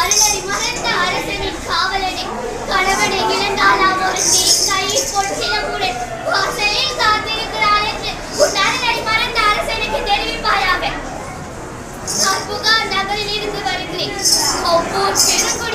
அருளறி மறந்த அரசனின் காவலனே கணவனை இழந்தாலாம் ஒரு தேங்காயை பொற்சிலமுடன் வாசலில் காத்திருக்கிறாள் என்று உன் அருளறி அரசனுக்கு தெரிவிப்பாயாக. நான் புகார் நகரில் இருந்து வருகிறேன். ஒவ்வொரு